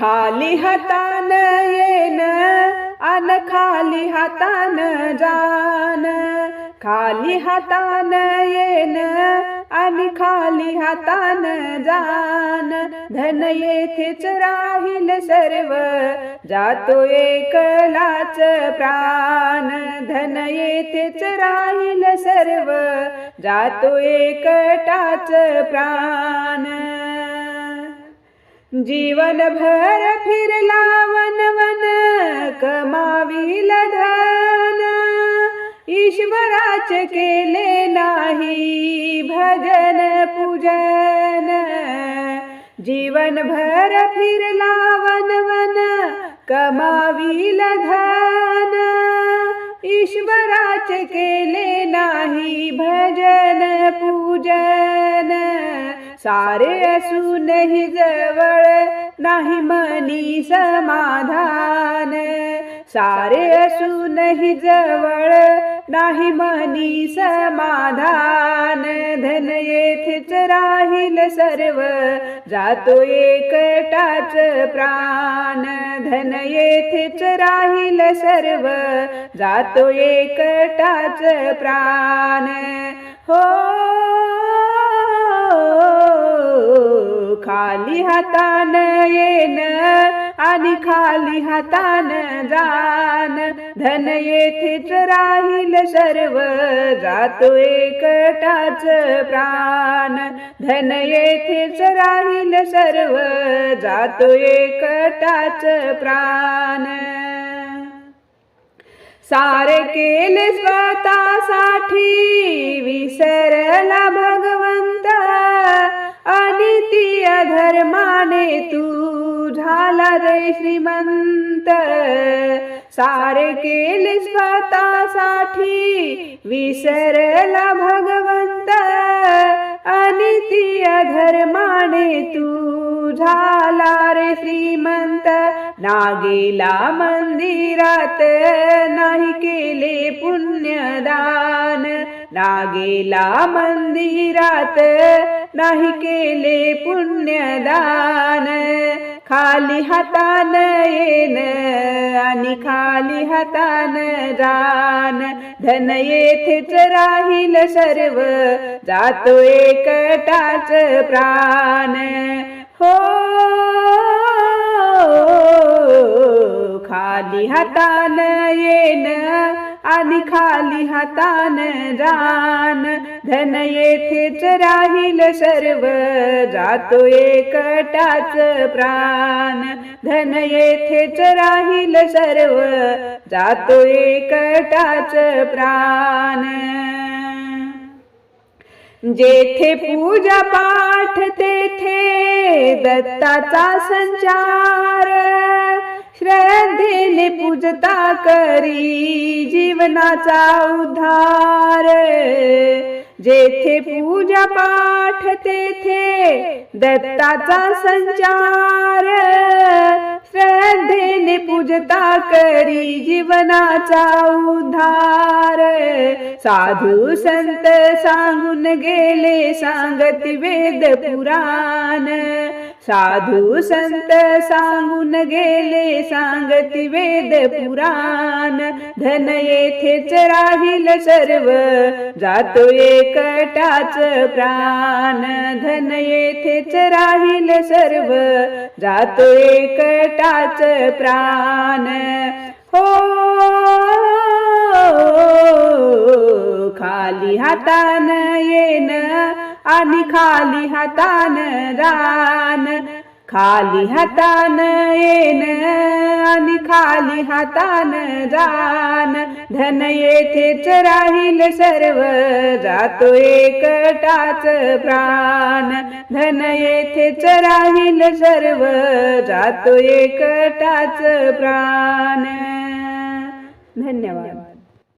खाली हातान येन अन खाली हातान जान खाली हातान येन आणि खाली हातान जान धन येथेच राहील सर्व जातो एकलाच प्राण. धन येथेच राहील सर्व जातो एकटाच प्राण. जीवनभर फिरला वन वन कमाविल धन। ईश्वराच केले नाही भजन पूजन। जीवनभर फिरला वन वन कमाविल धन। ईश्वराच केले नाही भजन पूजन। सारे असूनही जवळ नाही मनी समाधान. सारे असूनही जवळ नाही मनी समाधान. धन येथेच राहील सर्व जातो एकटाच प्राण. धन येथेच राहील सर्व जातो एकटाच प्राण. हो खाली हातान येन आणि खाली हातान जान धन येथेच राहील सर्व जातो एकटाच प्राण. धन येथेच राहील सर्व जातो एकटाच प्राण. सारे केले स्वतःसाठी विसरला भगवान माने तू झाला रे श्रीमंत. सारे केले स्वतःसाठी विसरला भगवंत. अनित्य धर्माने तू झाला रे श्रीमंत. ना गेला मंदिरात नाही केले पुण्यदान. ना गेला मंदिरात नाही केले पुण्यदान. खाली हातान येन आणि खाली हातान जान धन येथेच राहील सर्व जातो एकटाच प्राण. हो खाली हातान येन आणि खाली हातान जान. धन येथेच राहील सर्व जातो एकटाच प्राण. धन येथेच राहील सर्व जातो एकटाच प्राण. जेथे पूजा पाठ तेथे दत्ताचा संचार. श्रद्धेने पूजता करी जीवनाचा उद्धार. जेथे पूजा पाठ तेथे दत्ताचा संचार. श्रद्धेने पूजता करी जीवनाचा उद्धार. साधू संत सांगून गेले सांगत वेद पुराण. साधू संत सांगून गेले सांगती वेद पुराण. धन येथेच राहील सर्व जातो एकटाच प्राण. धन येथेच राहील सर्व जातो एकटाच प्राण. हो खाली हातान येणं आणि खाली हातान जान खाली हातान येन आणि खाली हातान जान धन येथेच राहील सर्व जातो एकटाच प्राण. धन येथेच राहील सर्व जातो एकटाच प्राण. धन्यवाद.